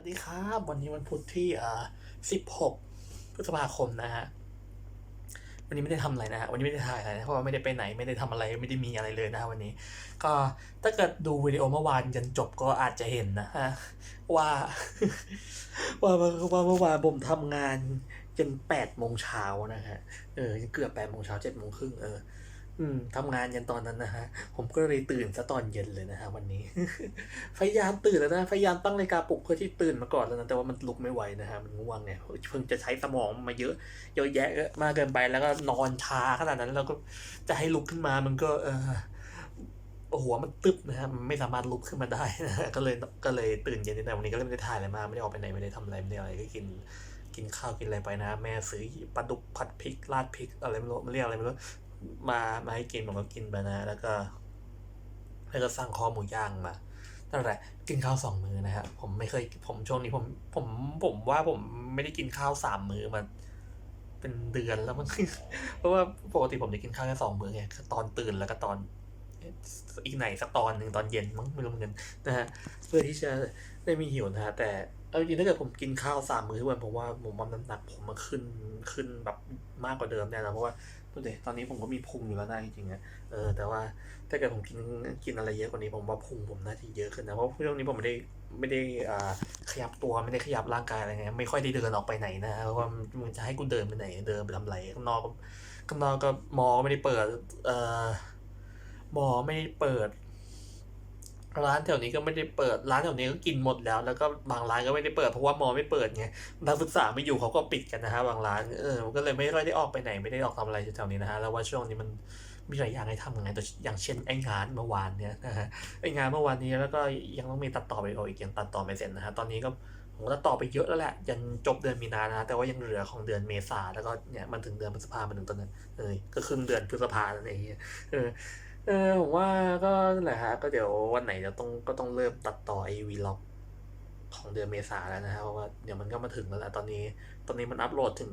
วัสดีครับ วันนี้วันพุธที่อ่า16 พฤษภาคมนะฮะ วันนี้ไม่ได้ทำอะไรนะฮะ วันนี้ไม่ได้ถ่ายอะไรนะ เพราะว่าไม่ได้ไปไหน ไม่ได้ทำอะไร ไม่ได้มีอะไรเลยนะฮะวันนี้ ก็ถ้าเกิดดูวิดีโอเมื่อวานจนจบก็อาจจะเห็นนะฮะว่าว่าว่าว่าเมื่อวานผมทำงานจนแปดโมงเช้านะฮะ เออเกือบแปดโมงเช้าเจ็ดโมงครึ่งเออ อืมทำงานยันตอนนั้นนะฮะ ผมก็เลยตื่นซะตอนเย็นเลยนะฮะวันนี้ พยายามตื่นแล้วนะ พยายามตั้งนาฬิกาปลุกเพื่อที่ตื่นมาก่อนแล้วนะ แต่ว่ามันลุกไม่ไหวนะฮะ มันง่วงไงเพิ่งจะใช้สมองมาเยอะ เยอะแยะมากเกินไป แล้วก็นอนช้าขนาดนั้น แล้วก็จะให้ลุกขึ้นมา มันก็ เออหัวมันตึบนะฮะ มันไม่สามารถลุกขึ้นมาได้นะฮะ ก็เลย ก็เลยตื่นเย็นนิดหน่วันนี้ก็เลยไม่ได้ถ่ายอะไรมา ไม่ได้ออกไปไหน ไม่ได้ทำอะไร ไม่ได้อะไร ก็กินกินข้าวกินอะไรไปนะ แม่ซื้อปลาดุกผัดพริกราดพริกอะไรไม่รู้มันเรียกอะไรไม่รู้ มามาให้กินผมก็กินไปนะ แล้วก็ แล้วก็สั่งคอหมูย่างมานั่นแหละกินข้าวสองมื้อนะฮะผมไม่เคยผมช่วงนี้ผม ผมผมว่าผมไม่ได้กินข้าวสามมื้อมาเป็นเดือนแล้วมั้งเพราะว่าปกติผมจะกินข้าวแค่สองมื้อไงตอนตื่นแล้วก็ตอนอีกไหนสักตอนหนึ่งตอนเย็นมั้งไม่รู้เหมือนกันนะฮะเพื่อที่จะได้ไมีหิวนะฮะแต่เอาจริงๆถ้าเกิดผมกินข้าวสามมื้อทุกวันผมว่าผมว่าน้ำหนักผมมันขึ้นขึ้นแบบมากกว่าเดิมแน่นอนเพราะว่า ดูดิตอนนี้ผมก็มีพุงอยู่แล้วนะจริงๆนะเออแต่ว่าถ้าเกิดผมกินกินอะไรเยอะกว่านี้ผมว่าพุงผมน่าจะเยอะขึ้นนะเพราะช่วงนี้ผมไม่ได้ไม่ได้อ่าขยับตัวไม่ได้ขยับร่างกายอะไรเงี้ยไม่ค่อยได้เดินออกไปไหนนะเพราะว่ามันจะให้กูเดินไปไหนเดินไปทำอะไรข้างนอกข้างนอกก็มอก็ไม่ได้เปิดเอ่อมอไม่ได้เปิด ร้านแถวนี้ก็ไม่ได้เปิดร้านแถวนี้ก็กินหมดแล้ว แล้วก็บางร้านก็ไม่ได้เปิดเพราะว่ามอไม่เปิดไงนักศึกษาไม่อยู่เขาก็ปิดกันนะฮะบางร้านเออมันก็เลยไม่ได้ออกไปไหนไม่ได้ออกทำอะไรแถวนี้นะฮะแล้วว่าช่วงนี้มันมีหลายอย่างให้ทำไงแต่อย่างเช่นไอ้งานเมื่อวานเนี่ยนะฮะไอ้งานเมื่อวานนี้แล้วก็ยังต้องมีตัดต่อวิดีโออีกยังตัดต่อไม่เสร็จนะฮะตอนนี้ก็ผมก็ตัดต่อไปเยอะแล้วแหละยันจบเดือนมีนานะแต่ว่ายังเหลือของเดือนเมษาแล้วก็เนี่ยมันถึงเดือนพฤษภามันถึงตอนนั้นเออก็ครึ่งเดือนพฤษภานี่ยไอ้เหี้ยเออ เออผมว่าก็นั่นแหละฮะก็เดี๋ยววันไหนจะต้องก็ต้องเริ่มตัดต่อไอวีล็อกของเดือนเมษาแล้วนะฮะเพราะว่าเดี๋ยวมันก็มาถึงแล้วแหละตอนนี้ ตอนนี้มันอัปโหลดถึง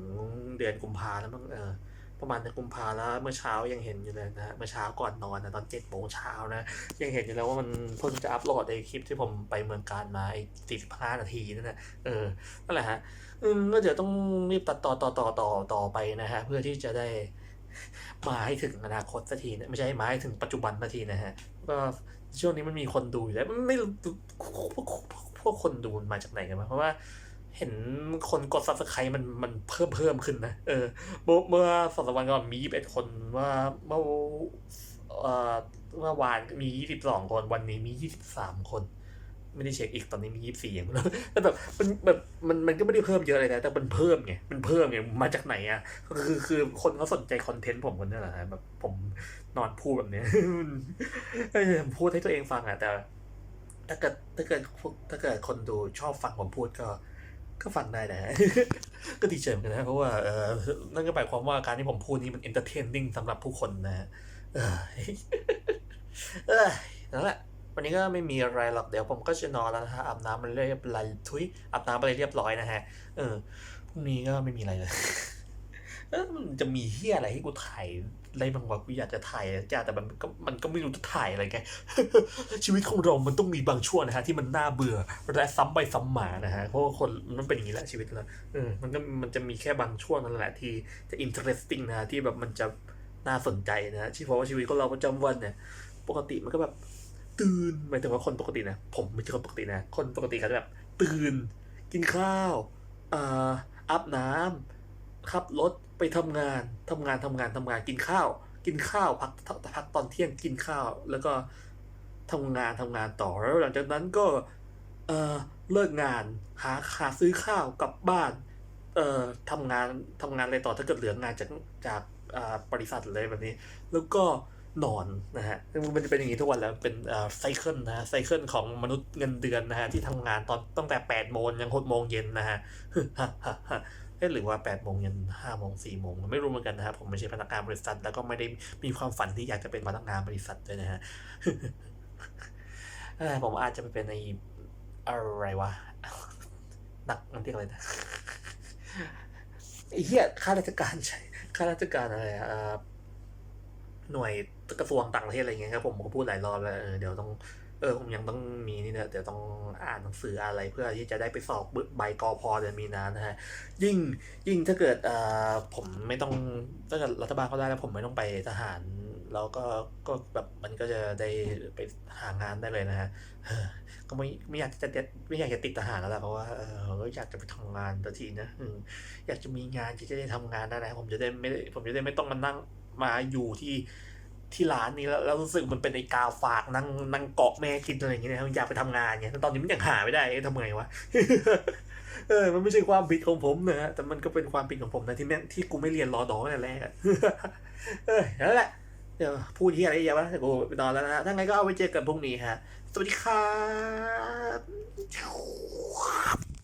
เดือนกุมภาแล้วมั้งเออประมาณเดือนกุมภาแล้วเมื่อเช้ายังเห็นอยู่เลยนะฮะเมื่อเช้าก่อนนอนนะตอนเจ็ดโมงเช้านะ ยังเห็นอยู่แล้วว่ามันเพิ่งจะอัปโหลดในคลิปที่ผมไปเมืองการมาไอ้สี่สิบห้านาทีนั่นแหละเออนั่นแหละฮะอืมก็เดี๋ยวต้องรีบตัดต่อต่อต่อต่อต่อไปนะฮะเพื่อที่จะได้ มาให้ถึงอนาคตสักทีนะไม่ใช่มาให้ถึงปัจจุบันสักทีนะฮะก็ช่วงนี้มันมีคนดูอยู่แล้วไม่พวกพวกคนดูมาจากไหนกันวะเพราะว่าเห็นคนกด subscribe มันมันเพิ่มเพิ่มขึ้นนะ เออเมื่อเมื่อสองสามวันก่อนมียี่สิบเอ็ดคนว่าเมื่อเมื่อวานมียี่สิบสองคน วันนี้มียี่สิบสามคน ไม่ได้เช็คอีกตอนนี้มียี่สิบสี่อย่างแล้วแต่แบบมันแบบมันมันก็ไม่ได้เพิ่มเยอะเลยนะแต่มันเพิ่มไงมันเพิ่มไงมาจากไหนอะคือคือคนเขาสนใจคอนเทนต์ผมคนนี้แหละฮะแบบผมนอนพูดแบบเนี้ยพูดให้ตัวเองฟังอะแต่ ถ้าเกิดถ้าเกิดถ้าเกิดคนดูชอบฟังผมพูดก็ก็ฟังได้นะ ก็ดีใจเหมือนกันนะ เพราะว่าเออนั่นก็หมายความว่าการที่ผมพูดนี้มันเอนเตอร์เทนนิ่งสำหรับผู้คนนะฮะเออเออนั่นแหละ วันนี้ก็ไม่มีอะไรหรอกเดี๋ยวผมก็จะนอนแล้วนะฮะอาบน้ำมันเรียบร้อยทุยอาบน้ำไรเรียบร้อยนะฮะเออพรุ่งนี้ก็ไม่มีอะไรเลยเออมันจะมีเฮียอะไรให้กูถ่ายอะไรบางวันกูอยากจะถ่ายจ้าแต่มันก็มันก็ไม่รู้จะถ่ายอะไรไงชีวิตของเรามันต้องมีบางช่วงนะฮะที่มันน่าเบื่อและซ้ำไปซ้ำมานะฮะเพราะว่าคนมันเป็นอย่างนี้แหละชีวิตเราเออมันก็มันจะมีแค่บางช่วงนั่นแหละที่จะ interesting นะฮะที่แบบมันจะน่าสนใจนะฮะที่เพราะว่าชีวิตของเราประจำวันเนี่ย ปกติมันก็แบบ ตื่นหมายถึงว่าคนปกตินะ ผมไม่ใช่คนปกตินะ คนปกติเขาจะแบบ ตื่น กินข้าวอ่าอาบน้ำขับรถไปทำงานทำงานทำงานทำงานกินข้าว กินข้าวพักพักตอนเที่ยงกินข้าว แล้วก็ทำงานทำงานต่อแล้วหลังจากนั้นก็เออเลิกงานหาหาซื้อข้าวกลับบ้านเอ่อทำงานทำงานอะไรต่อถ้าเกิดเหลืองานจากจากอ่าบริษัทเลยแบบนี้ แล้วก็ นอนนะฮะมันจะเป็นอย่างนี้ทุกวันแล้วเป็นอ่าไซเคิลนะฮะไซเคิลของมนุษย์เงินเดือนนะฮะที่ทำงานตอนตั้งแต่แปดโมงยังหกโมงเย็นนะฮะเอ๊ะหรือว่าแปดโมงยันห้าโมงสี่โมงไม่รู้เหมือนกันนะครับผมไม่ใช่พนักงานบริษัท แล้วก็ไม่ได้มีความฝันที่อยากจะเป็นพนักงานบริษัทด้วยนะฮะผมอาจจะไปเป็นในอะไรวะนักมันเรียกอะไรนะไอ้เหี้ยข้าราชการใช่ข้าราชการอะไรอะอ่า หน่วยกระทรวงต่างประเทศอะไรเงี้ยครับผมก็พูดหลายรอบแล้วเดี๋ยวต้องเออผมยังต้องมีนี่นะเดี๋ยวต้องอ่านหนังสืออะไรเพื่อที่จะได้ไปสอบใบกอพอเดือนมีนานะฮะยิ่งยิ่งถ้าเกิดเอ่อผมไม่ต้องถ้าเกิดรัฐบาลเขาได้แล้วผมไม่ต้องไปทหาร แล้วก็ก็แบบมันก็จะได้ไปหางานได้เลยนะฮะก็ไม่ไม่อยากจะไม่อยากจะติดทหารแล้วแหละเพราะว่าเออก็อยากจะไปทำงานทันทีนะอยากจะมีงานที่จะได้ทำงานได้นะผมจะได้ไม่ได้ผมจะได้ไม่ต้องมานั่ง มาอยู่ที่ที่ร้านนี้แล้วแล้วรู้สึกมันเป็นไอ้กาวฝากนั่งนั่งเกาะแม่กินอะไรอย่างเงี้ยนะอยากไปทำงานเนี่ยตอนนี้มันยังหาไม่ได้เอ๊ะทำไงวะเออ มันไม่ใช่ความผิดของผมนะฮะแต่มันก็เป็นความผิดของผมนะที่แม่ที่กูไม่เรียนรอดอตั้งแต่แรกอะเออนั่นแหละเดี๋ยวพูดที่อะไรเยอะวะเดี๋ยวกูไปนอนแล้วนะฮะถ้าไงก็เอาไปเจอกันพรุ่งนี้ฮะ สวัสดีครับ